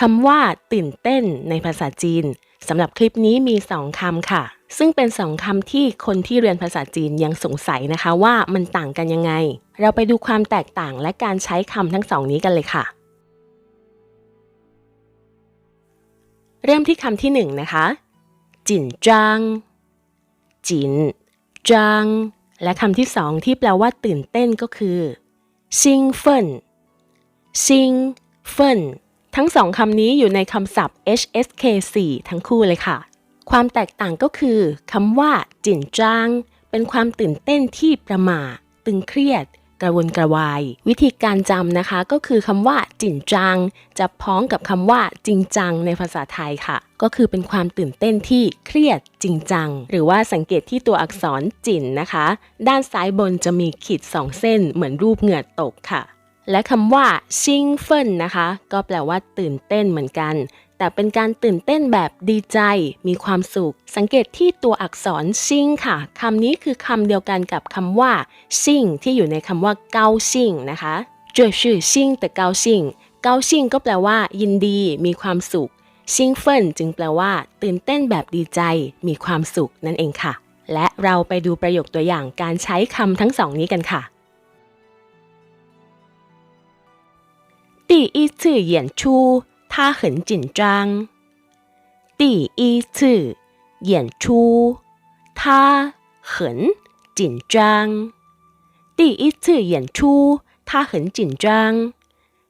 คำว่าตื่นเต้นในภาษาจีนสำหรับคลิปนี้มีสองคำค่ะ ซึ่งเป็นสองคำที่คนที่เรียนภาษาจีนยังสงสัยนะคะว่ามันต่างกันยังไง เราไปดูความแตกต่างและการใช้คำทั้งสองนี้กันเลยค่ะ เริ่มที่คำที่หนึ่งนะคะ จินจางจินจางและคำที่สองที่แปลว่าตื่นเต้นก็คือ ซิงเฟินซิงเฟิน ทั้งสองคำนี้อยู่ในคำศัพท์ HSK4 ทั้งคู่เลยค่ะ ความแตกต่างก็คือคำว่าจินจาง เป็นความตื่นเต้นที่ประหม่า ตึงเครียด กระวนกระวาย วิธีการจำนะคะก็คือคำว่าจินจางจะพ้องกับคำว่าจริงจังในภาษาไทยค่ะ ก็คือเป็นความตื่นเต้นที่เครียดจริงจัง หรือว่าสังเกตที่ตัวอักษรจินนะคะ ด้านซ้ายบนจะมีขีดสองเส้นเหมือนรูปเหงื่อตกค่ะ และคำว่าชิงเฟินนะคะ ก็แปลว่าตื่นเต้นเหมือนกัน แต่เป็นการตื่นเต้นแบบดีใจ มีความสุข สังเกตที่ตัวอักษรชิงค่ะคำนี้คือคำเดียวกันกับคำว่าชิงที่อยู่ในคำว่าเกาชิงนะคะจวยชื่อชิงแต่เกาชิงเกาชิงก็แปลว่า ยินดี มีความสุขชิงเฟินจึงแปลว่า ตื่นเต้นแบบดีใจ มีความสุขนั่นเองค่ะ และเราไปดูประโยคตัวอย่างการใช้คำทั้งสองนี้กันค่ะ 第一次演出，他很紧张。第一次演出，他很紧张。第一次演出，他很紧张。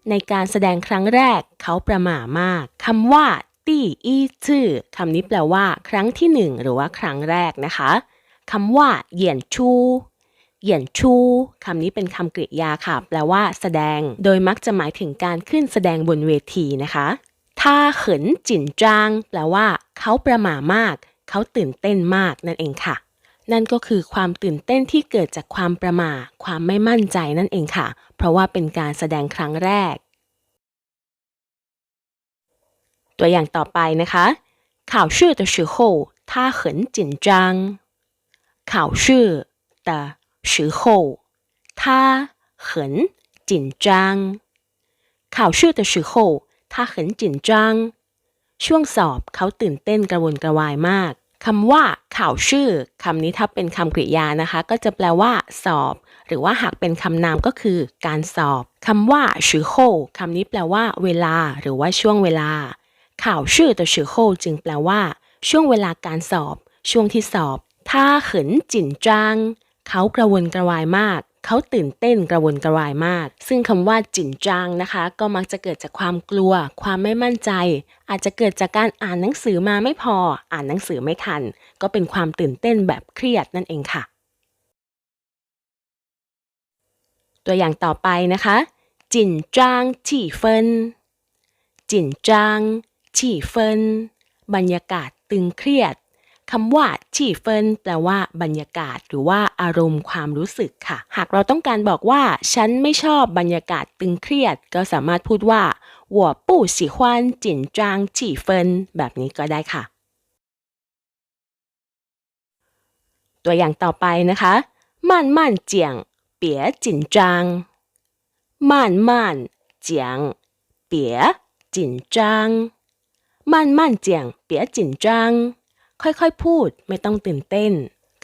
ในการแสดงครั้งแรกเขาประหม่ามากคำว่าตี้อีซื่อคำนี้แปลว่า ครั้งที่หนึ่งหรือว่าครั้งแรกนะคะคำว่าเหยียนชู เหยียนชูคำนี้เป็นคำกริยาค่ะ แปลว่า แสดง โดยมักจะหมายถึงการขึ้นแสดงบนเวทีนะคะถ้าเขินจินจาง แปลว่า เขาประหม่ามาก เขาตื่นเต้นมากนั่นเองค่ะ นั่นก็คือความตื่นเต้นที่เกิดจากความประหม่า ความไม่มั่นใจนั่นเองค่ะ เพราะว่าเป็นการแสดงครั้งแรก ตัวอย่างต่อไปนะคะ考试的时候他很紧张考试的 时候，他很紧张。考试的时候，他很紧张。ช่วงสอบเขาตื่นเต้นกระวนกระวายมากคำว่าข่าวชื่อคำนี้ถ้าเป็นคำกริยานะคะ ก็จะแปลว่า สอบ หรือว่าหากเป็นคำนามก็คือ การสอบคำว่าชื่อโฮคำนี้แปลว่า เวลา หรือว่าช่วงเวลาข่าวชื่อ的时候จึงแปลว่า ช่วงเวลาการสอบ ช่วงที่สอบ他很紧张 เขากระวนกระวายมาก เขาตื่นเต้นกระวนกระวายมาก ซึ่งคำว่าจินจางนะคะ ก็มักจะเกิดจากความกลัว ความไม่มั่นใจ อาจจะเกิดจากการอ่านหนังสือมาไม่พอ อ่านหนังสือไม่ทัน ก็เป็นความตื่นเต้นแบบเครียดนั่นเองค่ะ ตัวอย่างต่อไปนะคะจินจางฉี่เฟินจินจางฉี่เฟินบรรยากาศตึงเครียด คำว่าฉี่เฟินแปลว่า บรรยากาศหรือว่าอารมณ์ความรู้สึกค่ะ หากเราต้องการบอกว่า ฉันไม่ชอบบรรยากาศตึงเครียด ก็สามารถพูดว่า我不喜欢紧张气氛แบบนี้ก็ได้ค่ะ ตัวอย่างต่อไปนะคะ慢慢讲别紧张慢慢讲别紧张慢慢讲别紧张 ค่อยๆ พูด ไม่ต้องตื่นเต้น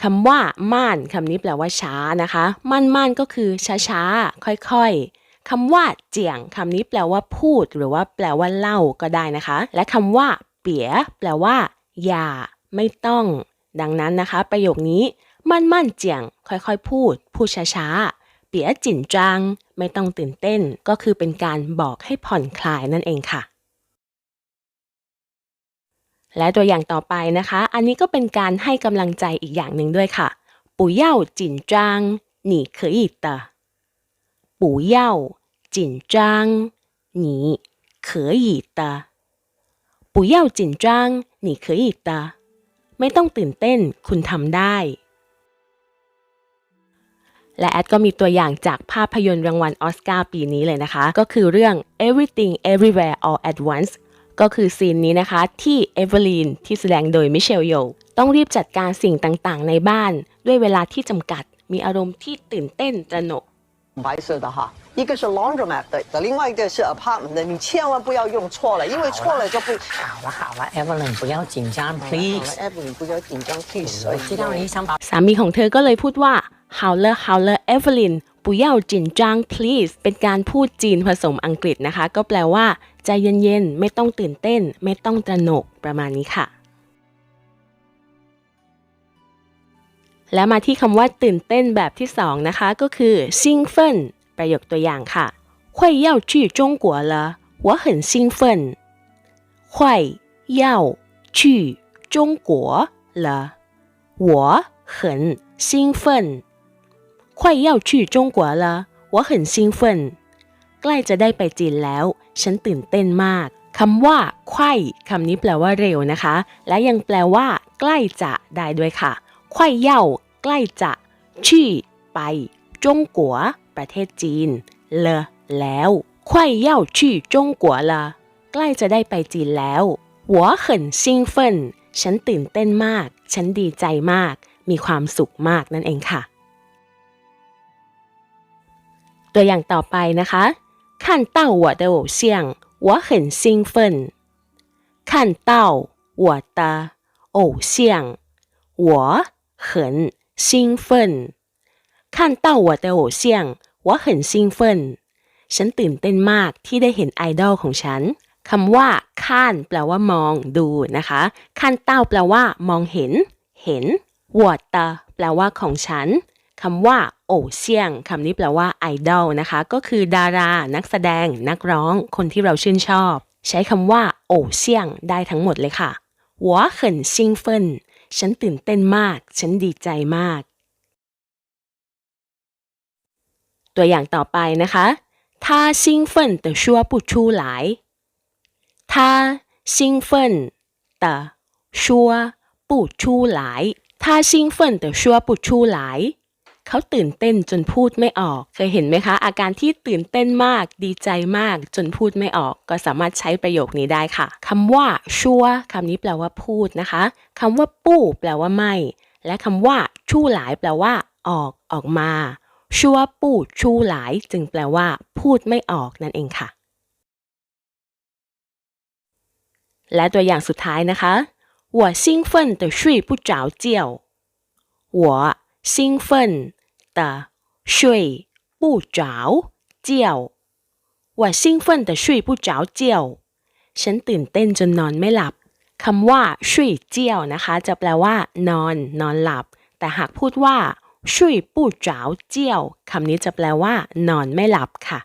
คำว่าม่านคำนี้แปลว่าช้านะคะม่านม่านก็คือช้าๆค่อยๆคำว่าเจียงคำนี้แปลว่าพูด หรือว่าแปลว่าเล่าก็ได้นะคะ และคำว่า เปียแปลว่า อย่า ไม่ต้อง ดังนั้นนะคะ ประโยคนี้มั่นมั่นเจียง ค่อยๆ พูด พูดช้าๆ เปียจินจางไม่ต้องตื่นเต้น ก็คือเป็นการบอกให้ผ่อนคลายนั่นเองค่ะ และตัวอย่างต่อไปนะคะ อันนี้ก็เป็นการให้กำลังใจอีกอย่างหนึ่งด้วยค่ะ不要紧张你可以的不要紧张你可以的不要紧张你可以的ไม่ต้องตื่นเต้น คุณทำได้ และแอดก็มีตัวอย่างจากภาพยนตร์รางวัลออสการ์ปีนี้เลยนะคะ ก็คือเรื่อง Everything Everywhere All at Once ก็คือซีนนี้นะคะที่เอเวอร์ลีนที่แสดงโดยมิเชลโยต้องรีบจัดการสิ่งต่างๆ ในบ้าน ด้วยเวลาที่จำกัดมีอารมณ์ที่ตื่นเต้นตระหนก 白色的哈，一个是 laundromat 的，另外一个是 apartment 的，你千万不要用错了，因为错了就不好了好了，Evelyn 不要紧张，please。 Evan，你不要紧张，please。我知道你想把 สามีของเธอก็เลยพูดว่า好了好了 Evelyn 不要紧张 please เป็นการพูดจีนผสมอังกฤษนะคะ ก็แปลว่า ใจเย็นๆ ไม่ต้องตื่นเต้น ไม่ต้องตระหนกประมาณนี้ค่ะ และมาที่คำว่าตื่นเต้นแบบที่สองนะคะ ก็คือซิงเฟินประโยคตัวอย่างค่ะ会要去中国了我很兴奋会要去中国了我很兴奋快要去中国了我很兴奋 ใกล้จะได้ไปจีนแล้ว ฉันตื่นเต้นมากคำว่าไข่คำนี้แปลว่าเร็วนะคะ และยังแปลว่า ใกล้จะได้ด้วยค่ะไข่เย่าใกล้จะชี่ไป จงกัว ประเทศจีน เลแล้วไข่เย่าชี่จงกัวละใกล้จะได้ไปจีนแล้วหัวเขินซิงเฟินฉันตื่นเต้นมาก ฉันดีใจมาก มีความสุขมากนั่นเองค่ะ ตัวอย่างต่อไปนะคะ 看到我的偶像我很兴奋看到我的偶像我很兴奋看到我的偶像我很兴奋ฉันตื่นเต้นมากที่ได้เห็นไอดอลของฉันคำว่าข้านแปลว่ามองดูนะคะข้านเต้าแปลว่า มองเห็น เห็น我的แปลว่าของฉัน คำว่าโอเชียงคำนี้แปลว่าไอดอลนะคะ ก็คือดารา นักแสดง นักร้อง คนที่เราชื่นชอบ ใช้คำว่าโอเชียงได้ทั้งหมดเลยค่ะหัวเขินซิงเฟินฉันตื่นเต้นมาก ฉันดีใจมาก ตัวอย่างต่อไปนะคะท่าซิงเฟินแต่ชัวปุชูหลายท่าซิงเฟินแต่ชัวปุชูหลายท่าซิงเฟินแต่ชัวปุชูหลาย ขาตื่นเต้นจนพูดไม่ออก เคยเห็นไหมคะ อาการที่ตื่นเต้นมาก ดีใจมาก จนพูดไม่ออก ก็สามารถใช้ประโยคนี้ได้ค่ะคำว่าชัวคำนี้แปลว่าพูดนะคะคำว่าปู้แปลว่าไม่ และคำว่าชู่หลาย แปลว่า ออกออกมา ชัวปู้ชู่หลาย จึงแปลว่า พูดไม่ออกนั่นเองค่ะ และตัวอย่างสุดท้ายนะคะ我兴奋的睡不着觉我兴奋 的睡不着觉我兴奋的睡不着觉ฉันตื่นเต้นจนนอนไม่หลับคำว่าช่วยเจียวนะคะ จะแปลว่า นอน นอนหลับ แต่หากพูดว่าช่วยปู้เจ้าเจียวคำนี้จะแปลว่า นอนไม่หลับค่ะ